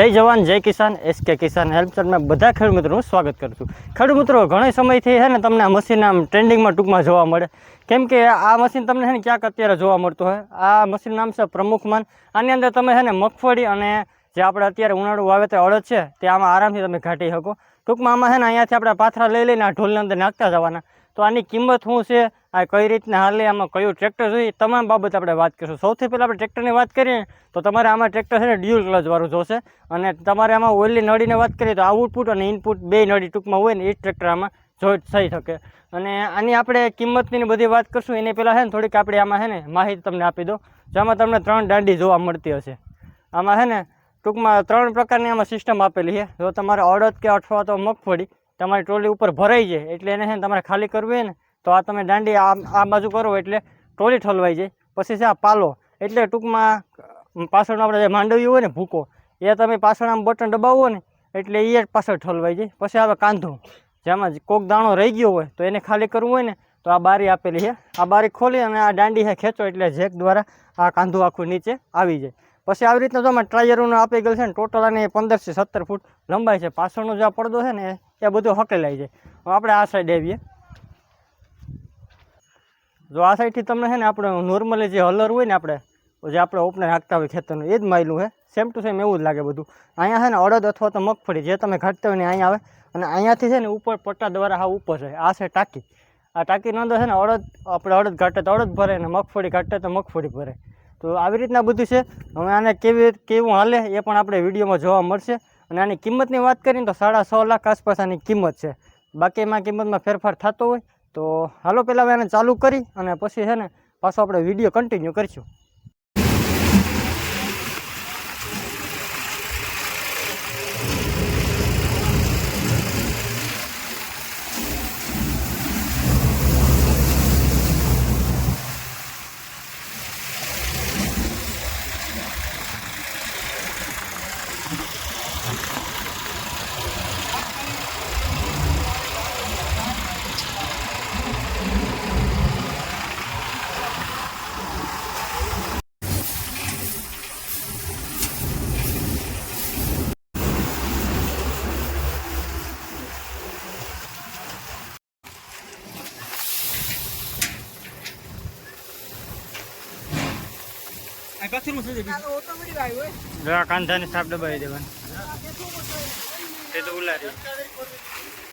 જય જવાન, જય કિસાન એસકે કિસાન હેલ્પ બધા ખેડૂત મિત્રોનું સ્વાગત કરું છું. ખેડૂત મિત્રો ઘણા સમયથી છે ને તમને આ મશીન આમ ટ્રેન્ડિંગમાં ટૂંકમાં જોવા મળે. કેમ કે આ મશીન તમને છે ને ક્યાંક અત્યારે જોવા મળતું હોય. આ મશીન નામ છે પ્રમુખમાન આની અંદર તમે છે ને મગફળી અને જે આપણે અત્યારે ઉનાળુ વાવેતર અડદ છે, તે આમાં આરામથી તમે ઘાટી શકો. ટૂંકમાં આમાં છે ને અહીંયાથી આપણે પાથરા લઈ લઈને આ ઢોલની અંદર નાખતા જવાના. તો આની કિંમત શું છે? આ કઈ રીતના હાલે? આમાં કયું ટ્રેક્ટર જોઈએ તમામ બાબત આપણે વાત કરીશું. સૌથી પહેલાં આપણે ટ્રેક્ટરની વાત કરીએ, તો તમારે આમાં ટ્રેક્ટર છે ને ડ્યુલ ક્લચવાળું જોશે. અને તમારે આમાં ઓઇલની નળીને વાત કરીએ, તો આઉટપુટ અને ઇનપુટ બે નળી ટૂંકમાં હોય ને, એ ટ્રેક્ટર આમાં જોઈ થઈ શકે. અને આની આપણે કિંમતની બધી વાત કરશું. એની પહેલાં છે ને, થોડીક આપણે આમાં છે ને માહિતી તમને આપી દો જેમાં તમને ત્રણ દાંડી જોવા મળતી હશે. આમાં છે ને, ટૂંકમાં ત્રણ પ્રકારની આમાં સિસ્ટમ આપેલી છે. જો તમારે અડદ કે અથવા તો મગફળી તમારી ટ્રોલી ઉપર ભરાઈ જાય એટલે એને છે ને તમારે ખાલી કરવી હોય ને, તો આ તમે દાંડી આ આ બાજુ કરો એટલે ટ્રોલી ઠલવાઈ જાય. પછી છે આ પાલો. એટલે ટૂંકમાં પાછળનો આપણે જે માંડવી હોય ને ભૂકો, એ તમે પાછળ આમ બટન દબાવો ને, એટલે એ જ પાછળ ઠલવાઈ જાય. પછી આવે કાંધો. જેમાં કોક દાણો રહી ગયો હોય, તો એને ખાલી કરવું હોય ને, તો આ બારી આપેલી છે. આ બારી ખોલી અને આ દાંડી છે ખેંચો એટલે જેક દ્વારા આ કાંધું આખું નીચે આવી જાય. પછી આવી રીતના જો આમાં ટ્રાયરોનું આપી ગયેલ છે ને, ટોટલ આને પંદરથી સત્તર ફૂટ લંબાઈ છે. પાછળનો જે આ પડદો છે ને એ બધું હકેલાઈ જાય. આપણે આ સાઈડ આવીએ. જો આ સાઈડથી તમને છે ને આપણે નોર્મલી જે હલર હોય ને આપણે જે આપણે ઓપને રાખતા હોય ખેતરનું, એ જ માયલું છે સેમ ટુ સેમ એવું જ લાગે બધું. અહીંયા છે ને અડદ અથવા તો મગફળી, જે તમે ઘાટતા હોય ને અહીંયા આવે. અને અહીંયાથી છે ને ઉપર પટ્ટા દ્વારા હા ઉપર છે આ છે ટાંકી. આ ટાંકી અંદર છે ને અડદ, આપણે અડદ ઘાટે તો અડદ ભરે ને મગફળી ઘાટે તો મગફળી ભરે. તો આવી રીતના બધું છે. હવે આને કેવી કેવું હાલે એ પણ આપણે વિડીયોમાં જોવા મળશે. અને આની કિંમતની વાત કરીએ તો સાડા છ લાખ આસપાસ આની કિંમત છે. બાકી એમાં કિંમતમાં ફેરફાર થતો હોય તો હાલો પહેલાં એને ચાલુ કરી અને પછી છે ને પાછો આપણે વીડિયો કન્ટિન્યુ કરીશું. કાંધાની સાપ દબાવી દેવાની. તે તો ઉલારી.